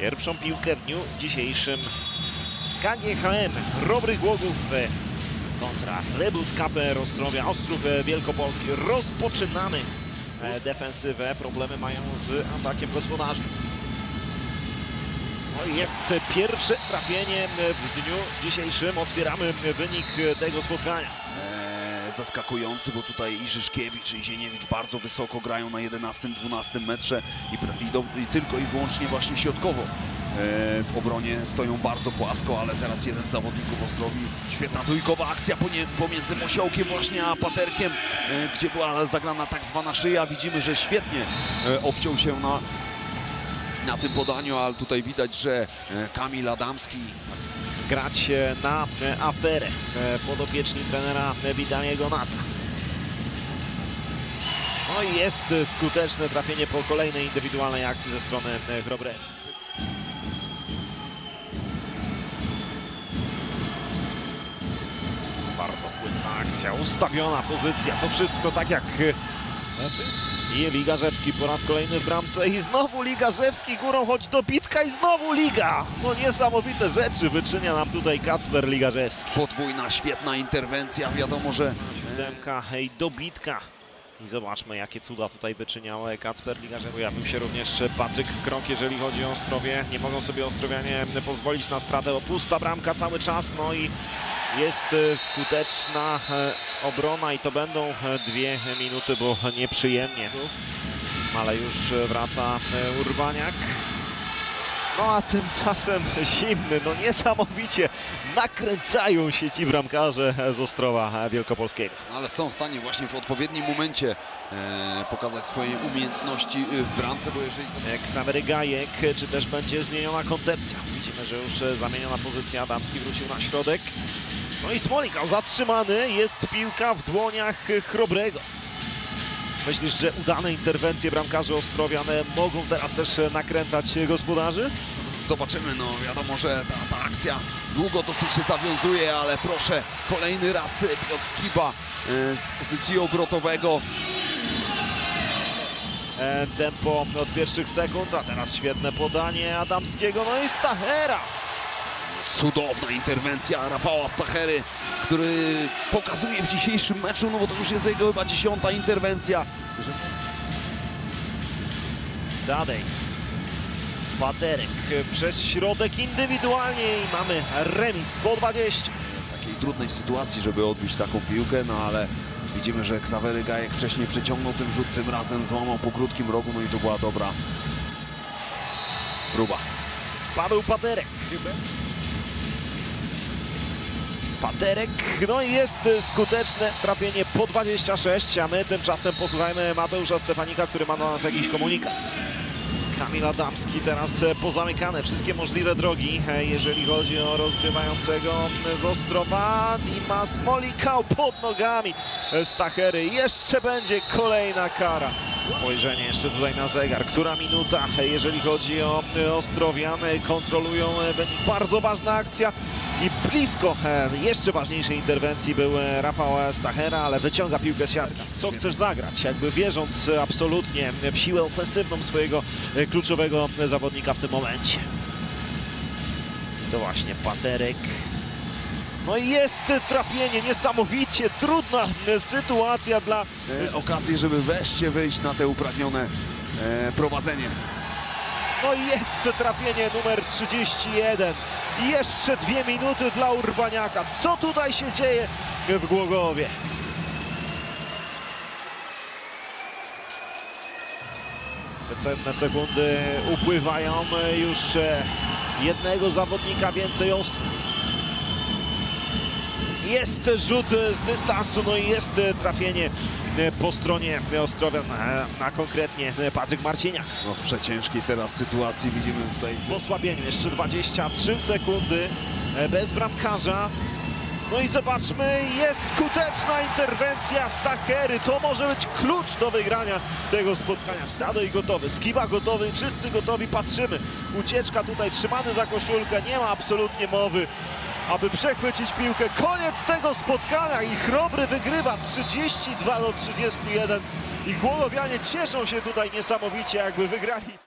Pierwszą piłkę w dniu dzisiejszym KGHM Robry Głogów e, kontra Lebut KPR Ostrowia Ostrów e, Wielkopolski. Rozpoczynamy e, defensywę. Problemy mają z atakiem gospodarzy. No jest pierwsze trafienie w dniu dzisiejszym. Otwieramy wynik tego spotkania. Zaskakujący, bo tutaj i Żyszkiewicz i Zieniewicz bardzo wysoko grają na 11-12 metrze i, pra- idą i tylko i wyłącznie właśnie środkowo. Eee, w obronie stoją bardzo płasko, ale teraz jeden z zawodników Ostrowi. Świetna trójkowa akcja pomiędzy Mosiołkiem właśnie a Paterkiem, e, gdzie była zagrana tak zwana szyja. Widzimy, że świetnie e, obciął się na, na tym podaniu, ale tutaj widać, że e, Kamil Adamski grać na e, aferę e, podopieczni trenera Widaniego Nata. No i jest skuteczne trafienie po kolejnej indywidualnej akcji ze strony e, Chrobry. Bardzo płynna akcja, ustawiona pozycja, to wszystko tak jak i Ligarzewski po raz kolejny w bramce i znowu Ligarzewski górą choć do bitka i znowu Liga. No niesamowite rzeczy wyczynia nam tutaj Kacper Ligarzewski. podwójna, świetna interwencja. Wiadomo, że Siódemka i dobitka. I zobaczmy, jakie cuda tutaj wyczyniał Kacper Ligarzewski. Pojawił się również Patryk Krok, jeżeli chodzi o Ostrowie. Nie mogą sobie Ostrowianie pozwolić na stratę. O, Pusta bramka cały czas, no i jest e, skuteczna e, obrona i to będą e, dwie minuty, bo nieprzyjemnie. Ale już wraca Urbaniak. No a tymczasem zimny, no niesamowicie nakręcają się ci bramkarze z Ostrowa Wielkopolskiego. ale są w stanie właśnie w odpowiednim momencie e, pokazać swoje umiejętności e, w bramce, bo jeżeli Ksawery Gajek, czy też będzie zmieniona koncepcja? Widzimy, że już e, zamieniona pozycja. Adamski wrócił na środek. No i Smolikał zatrzymany. Jest piłka w dłoniach Chrobrego. Myślisz, że udane interwencje bramkarzy Ostrowiane mogą teraz też nakręcać gospodarzy? zobaczymy, no wiadomo, że ta, ta akcja długo dosyć się zawiązuje, ale proszę, kolejny raz Piotr Skiba e, z pozycji obrotowego. E, Tempo od pierwszych sekund, a teraz świetne podanie Adamskiego. No i Stachera. Cudowna interwencja Rafała Stachery, który pokazuje w dzisiejszym meczu, no bo to już jest jego chyba dziesiąta interwencja, że Dalej. Paterek przez środek indywidualnie i mamy remis po 20. w takiej trudnej sytuacji, żeby odbić taką piłkę, no ale widzimy, że Ksawery Gajek wcześniej przeciągnął ten rzut, tym razem złamał po krótkim rogu, no i to była dobra próba. Paweł Paterek. Paterek, no i jest skuteczne trafienie po 26, a my tymczasem posłuchajmy Mateusza Stefanika, który ma do nas jakiś komunikat. Kamil Adamski teraz e, pozamykane wszystkie możliwe drogi, e, jeżeli chodzi o rozgrywającego z Ostrowa. Dima Smolikał pod nogami Stachery. Jeszcze będzie kolejna kara. Spojrzenie jeszcze tutaj na zegar. Która minuta, e, jeżeli chodzi o e, Ostrowian. E, Kontrolują e. Bardzo ważna akcja i blisko jeszcze ważniejszej interwencji był e, Rafał Stachera, ale wyciąga piłkę z siatki. Co chcesz zagrać? Jakby wierząc absolutnie w siłę ofensywną swojego e, kluczowego zawodnika w tym momencie. To właśnie Paterek. No i jest trafienie, niesamowicie trudna e, sytuacja dla okazję, żeby wreszcie wyjść na te upragnione prowadzenie. No i jest trafienie numer 31. Jeszcze dwie minuty dla Urbaniaka. Co tutaj się dzieje w Głogowie? Te cenne sekundy upływają. Już e, jednego zawodnika więcej Ostrów. Jest rzut z dystansu, no i jest e, trafienie e, po stronie Ostrowia na, na konkretnie e, Patryk Marcieniak. No, w przeciężkiej teraz sytuacji widzimy tutaj W osłabieniu jeszcze 23 sekundy e, bez bramkarza. No i zobaczmy, jest skuteczna interwencja Stachery. To może być klucz do wygrania tego spotkania. Stadoj gotowy, Skiba gotowy, wszyscy gotowi, patrzymy. Ucieczka tutaj, trzymany za koszulkę, nie ma absolutnie mowy, aby przechwycić piłkę. Koniec tego spotkania i Chrobry wygrywa 32 do 31 i Głogowianie cieszą się tutaj niesamowicie, jakby wygrali.